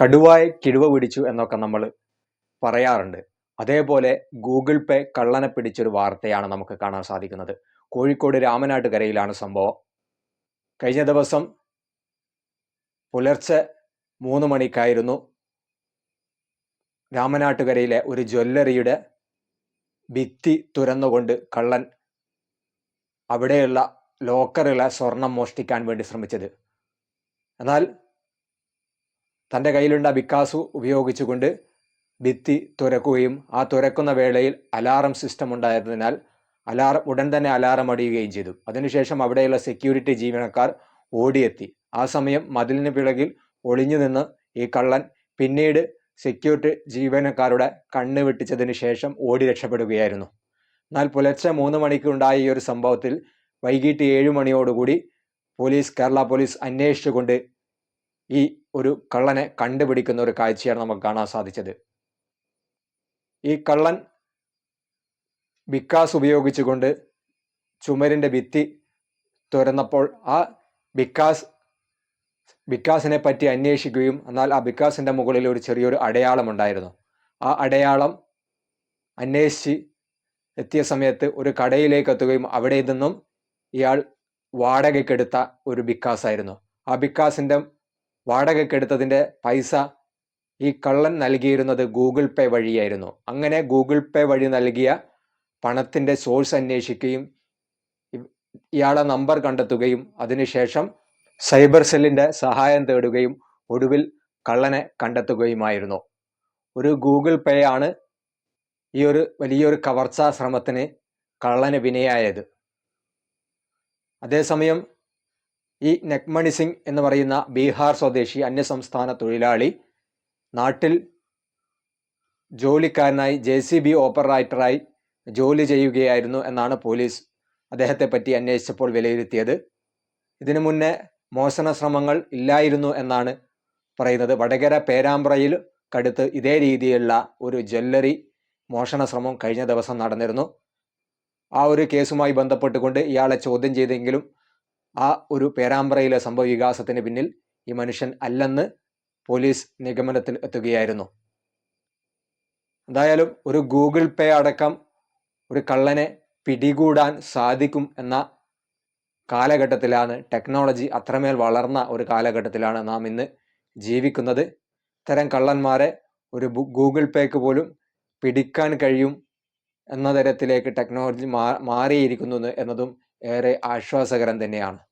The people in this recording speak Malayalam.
കടുവായെ കിടുവ പിടിച്ചു എന്നൊക്കെ നമ്മൾ പറയാറുണ്ട്. അതേപോലെ ഗൂഗിൾ പേ കള്ളനെ പിടിച്ചൊരു വാർത്തയാണ് നമുക്ക് കാണാൻ സാധിക്കുന്നത്. കോഴിക്കോട് രാമനാട്ടുകരയിലാണ് സംഭവം. കഴിഞ്ഞ ദിവസം പുലർച്ചെ മൂന്ന് മണിക്കായിരുന്നു രാമനാട്ടുകരയിലെ ഒരു ജ്വല്ലറിയുടെ ഭിത്തി തുരന്നുകൊണ്ട് കള്ളൻ അവിടെയുള്ള ലോക്കറിലെ സ്വർണം മോഷ്ടിക്കാൻ വേണ്ടി ശ്രമിച്ചത്. എന്നാൽ തന്റെ കയ്യിലുണ്ട ബിക്കാസു ഉപയോഗിച്ചുകൊണ്ട് ഭിത്തി തുരക്കുകയും ആ തുരക്കുന്ന വേളയിൽ അലാറം സിസ്റ്റം ഉണ്ടായിരുന്നതിനാൽ അലാറം ഉടൻ തന്നെ അലാറം അടിയുകയും ചെയ്തു. അതിനുശേഷം അവിടെയുള്ള സെക്യൂരിറ്റി ജീവനക്കാർ ഓടിയെത്തി. ആ സമയം മതിലിന് പിറകിൽ ഒളിഞ്ഞു നിന്ന് ഈ കള്ളൻ പിന്നീട് സെക്യൂരിറ്റി ജീവനക്കാരുടെ കണ്ണ് വെട്ടിച്ചതിന് ശേഷം ഓടി രക്ഷപ്പെടുകയായിരുന്നു. എന്നാൽ പുലർച്ചെ മൂന്ന് മണിക്ക് ഉണ്ടായ ഈ ഒരു സംഭവത്തിൽ വൈകിട്ട് ഏഴ് മണിയോടുകൂടി പോലീസ് കേരള പോലീസ് അന്വേഷിച്ചുകൊണ്ട് ഈ ഒരു കള്ളനെ കണ്ടുപിടിക്കുന്ന ഒരു കാഴ്ചയാണ് നമുക്ക് കാണാൻ സാധിച്ചത്. ഈ കള്ളൻ ബിക്കാസ് ഉപയോഗിച്ചുകൊണ്ട് ചുമരിന്റെ ഭിത്തി തുറന്നപ്പോൾ ആ ബിക്കാസ് ബിക്കാസിനെ പറ്റി അന്വേഷിക്കുകയും എന്നാൽ ആ ബിക്കാസിന്റെ മുകളിൽ ഒരു ചെറിയൊരു അടയാളം ഉണ്ടായിരുന്നു. ആ അടയാളം അന്വേഷിച്ച് എത്തിയ സമയത്ത് ഒരു കടയിലേക്ക് എത്തുകയും അവിടെ നിന്നും ഇയാൾ വാടകയ്ക്കെടുത്ത ഒരു ബിക്കാസ് ആയിരുന്നു ആ ബിക്കാസിന്റെ വാടകയ്ക്കെടുത്തതിന്റെ പൈസ ഈ കള്ളൻ നൽകിയിരുന്നത് ഗൂഗിൾ പേ വഴിയായിരുന്നു. അങ്ങനെ ഗൂഗിൾ പേ വഴി നൽകിയ പണത്തിന്റെ സോഴ്സ് അന്വേഷിക്കുകയും ഇയാളെ നമ്പർ കണ്ടെത്തുകയും അതിനുശേഷം സൈബർ സെല്ലിന്റെ സഹായം തേടുകയും ഒടുവിൽ കള്ളനെ കണ്ടെത്തുകയുമായിരുന്നു. ഒരു ഗൂഗിൾ പേ ആണ് ഈ ഒരു വലിയൊരു കവർച്ചാ ശ്രമത്തിന് കള്ളന് വിനയായത്. അതേസമയം ഈ നെക്മണി സിംഗ് എന്ന് പറയുന്ന ബീഹാർ സ്വദേശി അന്യസംസ്ഥാന തൊഴിലാളി നാട്ടിൽ ജോലിക്കാരനായി ജെ സി ബി ഓപ്പറേറ്ററായി ജോലി ചെയ്യുകയായിരുന്നു എന്നാണ് പോലീസ് അദ്ദേഹത്തെ പറ്റി അന്വേഷിച്ചപ്പോൾ വിലയിരുത്തിയത്. ഇതിനു മുന്നേ മോഷണ ശ്രമങ്ങൾ ഇല്ലായിരുന്നു എന്നാണ് പറയുന്നത്. വടകര പേരാമ്പ്രയിൽ കടുത്ത് ഇതേ രീതിയിലുള്ള ഒരു ജ്വല്ലറി മോഷണ ശ്രമം കഴിഞ്ഞ ദിവസം നടന്നിരുന്നു. ആ ഒരു കേസുമായി ബന്ധപ്പെട്ടുകൊണ്ട് ഇയാളെ ചോദ്യം ചെയ്തെങ്കിലും ആ ഒരു പേരാമ്പ്രയിലെ സംഭവ വികാസത്തിന് പിന്നിൽ ഈ മനുഷ്യൻ അല്ലെന്ന് പോലീസ് നിഗമനത്തിൽ എത്തുകയായിരുന്നു. എന്തായാലും ഒരു ഗൂഗിൾ പേ അടക്കം ഒരു കള്ളനെ പിടികൂടാൻ സാധിക്കും എന്ന കാലഘട്ടത്തിലാണ് ടെക്നോളജി അത്രമേൽ വളർന്ന ഒരു കാലഘട്ടത്തിലാണ് നാം ഇന്ന് ജീവിക്കുന്നത്. ഇത്തരം കള്ളന്മാരെ ഒരു ഗൂഗിൾ പേക്ക് പോലും പിടിക്കാൻ കഴിയും എന്ന തരത്തിലേക്ക് ടെക്നോളജി മാറിയിരിക്കുന്നു എന്നതും ഏറെ ആശ്വാസകരം തന്നെയാണ്.